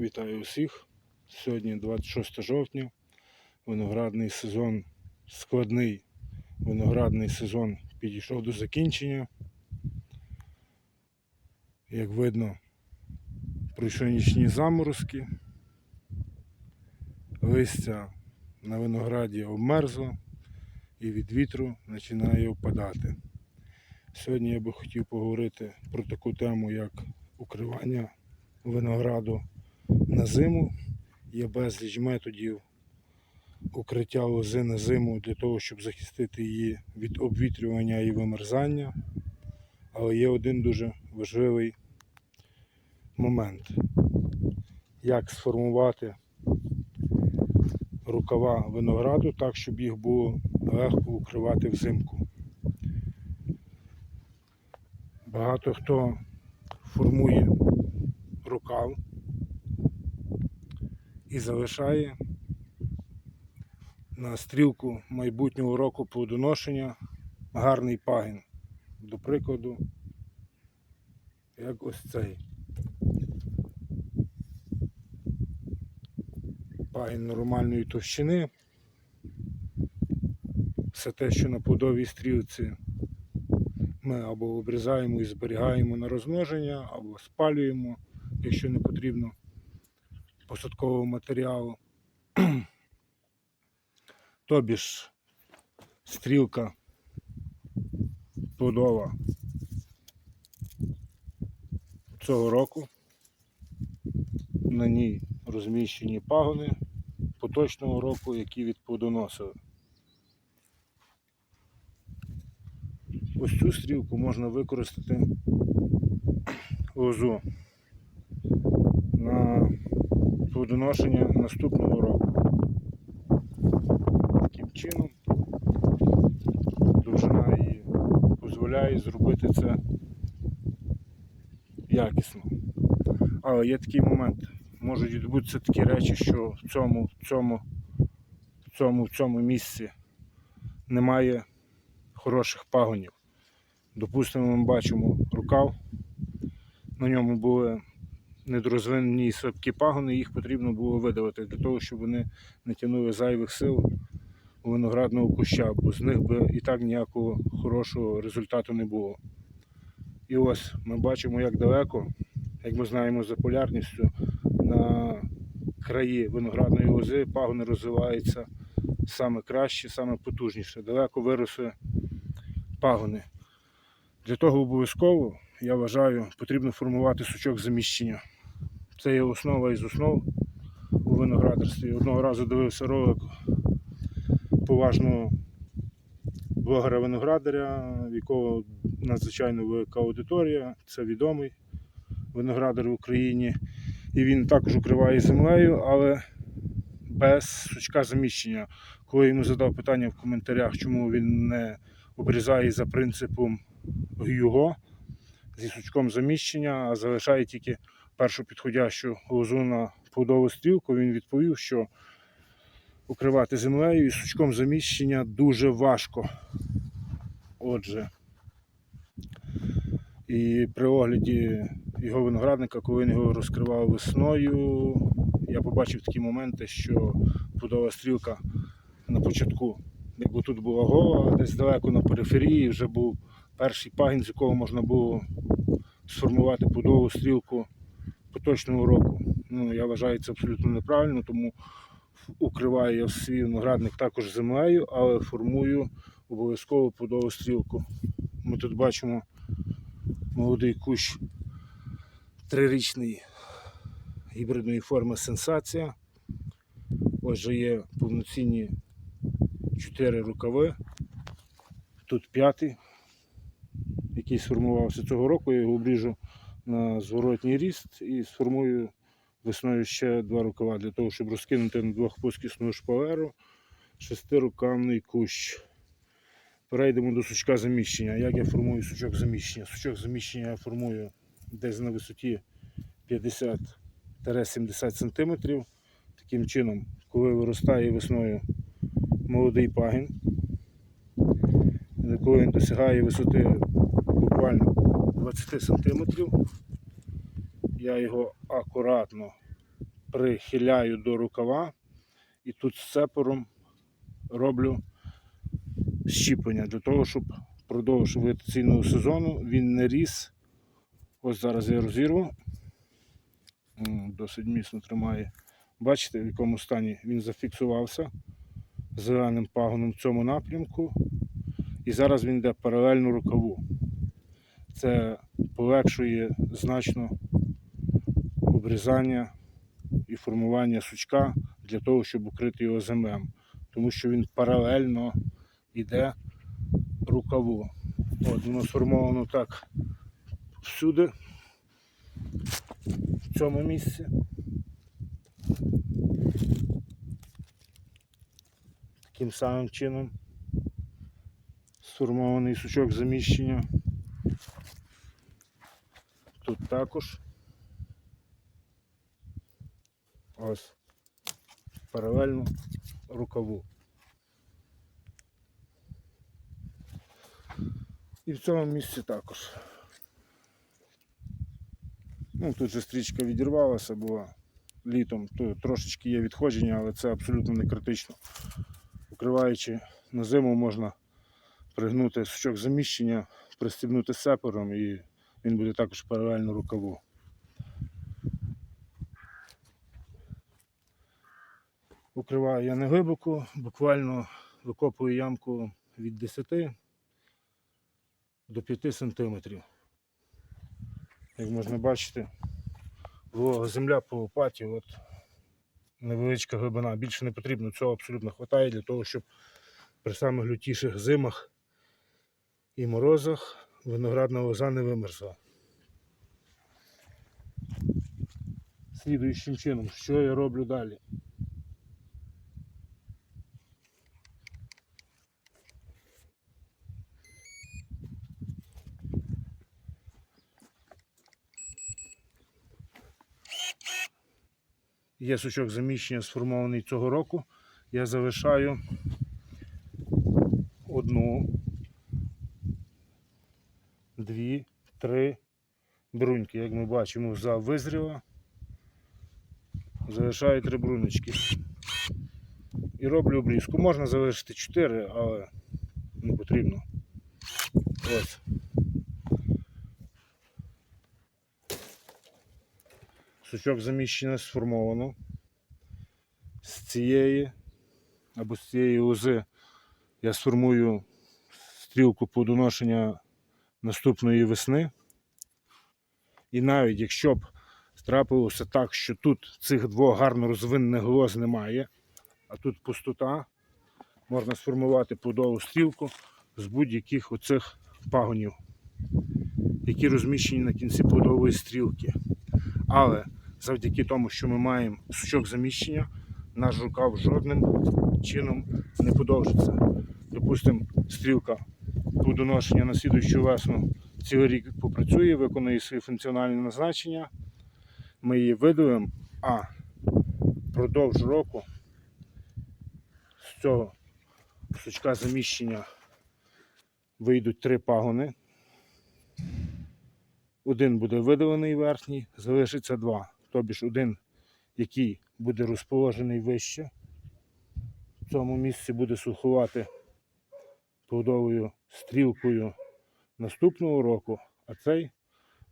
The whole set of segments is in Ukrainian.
Вітаю усіх. Сьогодні 26 жовтня. Виноградний сезон складний. Виноградний сезон підійшов до закінчення. Як видно, пройшли нічні заморозки. Листя на винограді обмерзло і від вітру починає опадати. Сьогодні я би хотів поговорити про таку тему, як укривання винограду на зиму. Є безліч методів укриття лози на зиму для того, щоб захистити її від обвітрювання і вимерзання. Але є один дуже важливий момент. Як сформувати рукава винограду так, щоб їх було легко укривати взимку. Багато хто формує рукав і залишає на стрілку майбутнього року плодоношення гарний пагін. До прикладу, як ось цей. Пагін нормальної товщини. Все те, що на плодовій стрілці ми або обрізаємо і зберігаємо на розмноження, або спалюємо, якщо не потрібно посадкового матеріалу. Тобі ж стрілка плодова цього року. На ній розміщені пагони поточного року, які відплодоносили. Ось цю стрілку можна використати лозу плодоношення наступного року. Таким чином довжина її дозволяє зробити це якісно. Але є такий момент. Можуть відбутися такі речі, що в цьому, в цьому, в цьому, в цьому місці немає хороших пагонів. Допустимо, ми бачимо рукав, на ньому були недорозвинені слабкі пагони, їх потрібно було видавати для того, щоб вони не тягнули зайвих сил у виноградного куща, бо з них би і так ніякого хорошого результату не було. І ось ми бачимо, як далеко, як ми знаємо за полярністю, на краї виноградної лози пагони розвиваються саме краще, саме потужніше. Далеко виросли пагони. Для того обов'язково, я вважаю, потрібно формувати сучок заміщення. Це є основа із основ у виноградарстві. Одного разу дивився ролик поважного блогера-виноградаря, в якого надзвичайно велика аудиторія. Це відомий виноградар в Україні. І він також укриває землею, але без сучка заміщення. Коли йому задав питання в коментарях, чому він не обрізає за принципом його зі сучком заміщення, а залишає тільки першу підходящу лозу на плодову стрілку, він відповів, що укривати землею і сучком заміщення дуже важко. Отже, і при огляді його виноградника, коли він його розкривав весною, я побачив такі моменти, що плодова стрілка на початку, якби тут була гола, десь далеко на периферії вже був перший пагін, з якого можна було сформувати плодову стрілку поточного року. Ну, я вважаю це абсолютно неправильно, тому укриваю я свій виноградник також землею, але формую обов'язково плодову стрілку. Ми тут бачимо молодий кущ трирічний гібридної форми сенсація. Ось же є повноцінні чотири рукави. Тут п'ятий, який сформувався цього року. Я його обріжу на зворотній ріст і сформую весною ще два рукава для того, щоб розкинути на двохпускісну шпалеру шестирукавний кущ. Перейдемо до сучка заміщення. Як я формую сучок заміщення? Сучок заміщення я формую десь на висоті 50-70 см. Таким чином, коли виростає весною молодий пагін, коли він досягає висоти 20 см, я його акуратно прихиляю до рукава і тут з цепором роблю щіплення для того, щоб впродовж вегетаційного сезону він не ріс. Ось зараз я розірву. Досить міцно тримає. Бачите, в якому стані він зафіксувався зеленим пагоном в цьому напрямку. І зараз він йде паралельно рукаву. Це полегшує значно обрізання і формування сучка для того, щоб укрити його землем. Тому що він паралельно йде рукаву. От воно сформовано так всюди, в цьому місці. Таким самим чином сформований сучок заміщення. Тут також. Ось. Паралельно рукаву. І в цьому місці також. Ну, тут же стрічка відірвалася, була літом. Тут трошечки є відходження, але це абсолютно не критично. Укриваючи на зиму, можна пригнути сучок заміщення, пристібнути сепером і він буде також паралельно рукаву. Укриваю я не глибоко, буквально викопую ямку від 10 до 5 сантиметрів. Як можна бачити, земля по лопаті, от невеличка глибина, більше не потрібно, цього абсолютно вистачає для того, щоб при самих лютіших зимах і морозах виноградна лоза не вимерзла. Слідуючим чином, що я роблю далі? Є сучок заміщення сформований цього року. Я залишаю одну, дві, три бруньки. Як ми бачимо, за визріла. Залишаю три бруночки. І роблю обрізку. Можна залишити чотири, але не потрібно. Ось. Сучок заміщення сформовано. З цієї або з цієї лози я сформую стрілку плодоношення наступної весни. І навіть якщо б трапилося так, що тут цих двох гарно розвинених лоз немає, а тут пустота, можна сформувати плодову стрілку з будь-яких оцих пагонів, які розміщені на кінці плодової стрілки. Але завдяки тому, що ми маємо сучок заміщення, наш рукав жодним чином не подовжиться. Допустимо, стрілка плодоношення на слідуючу весну цілий рік попрацює, виконує свої функціональні назначення. Ми її видалимо, а впродовж року з цього сучка заміщення вийдуть три пагони. Один буде видалений верхній, залишиться два. Тобі ж один, який буде розположений вище. В цьому місці буде сухувати плодовою стрілкою наступного року, а цей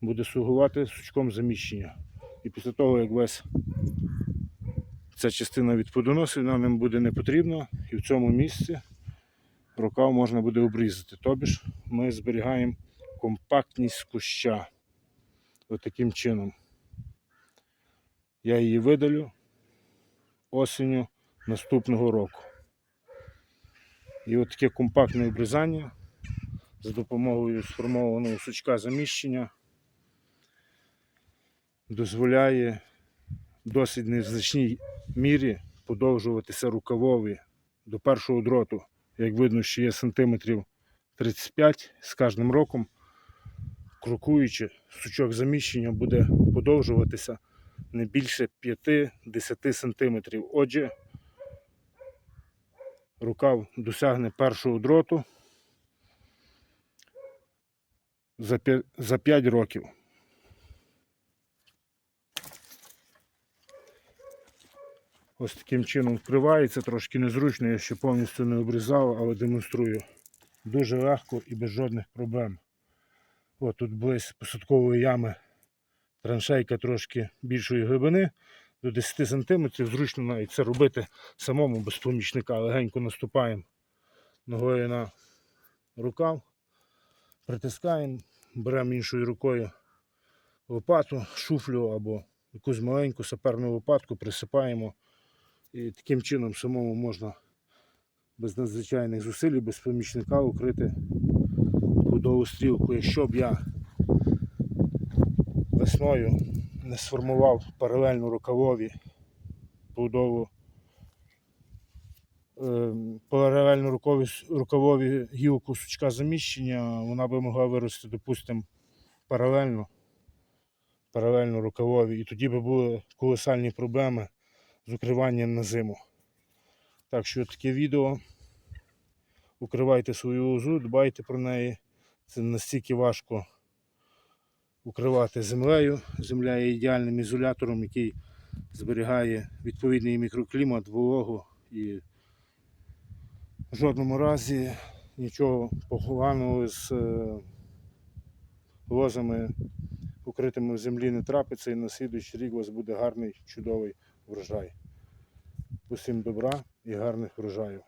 буде сугувати сучком заміщення. І після того, як весь ця частина від плодоносів нам буде не потрібна, і в цьому місці рукав можна буде обрізати. Тобі ж ми зберігаємо компактність куща. Ось таким чином. Я її видалю осінню наступного року. І от таке компактне обрізання за допомогою сформованого сучка заміщення дозволяє в досить незначній мірі подовжуватися рукавові до першого дроту. Як видно, що є сантиметрів 35 з кожним роком крокуючи, сучок заміщення буде подовжуватися не більше 5-10 см. Отже, рукав досягне першого дроту за 5, років. Ось таким чином вкривається, трошки незручно, я ще повністю не обрізав, але демонструю. Дуже легко і без жодних проблем. От тут близь посадкової ями траншейка трошки більшої глибини, до 10 см. Зручно навіть це робити самому без помічника. Легенько наступаємо ногою на рукав, притискаємо, беремо іншою рукою лопату, шуфлю або якусь маленьку саперну лопатку, присипаємо. І таким чином самому можна без надзвичайних зусиль, без помічника укрити будову стрілку. Якщо б я весною не сформував паралельно рукавові будову е, паралельно рукаві, рукавові гілку сучка заміщення, вона би могла вирости, допустимо, паралельно, паралельно рукавові. І тоді би були колосальні проблеми з укриванням на зиму. Так що таке відео. Укривайте свою лозу, дбайте про неї. Це настільки важко укривати землею. Земля є ідеальним ізолятором, який зберігає відповідний мікроклімат, вологу і в жодному разі нічого поганого з е, лозами укритими в землі не трапиться і на слідуючий рік у вас буде гарний, чудовий врожай. Усім добра і гарних врожаїв.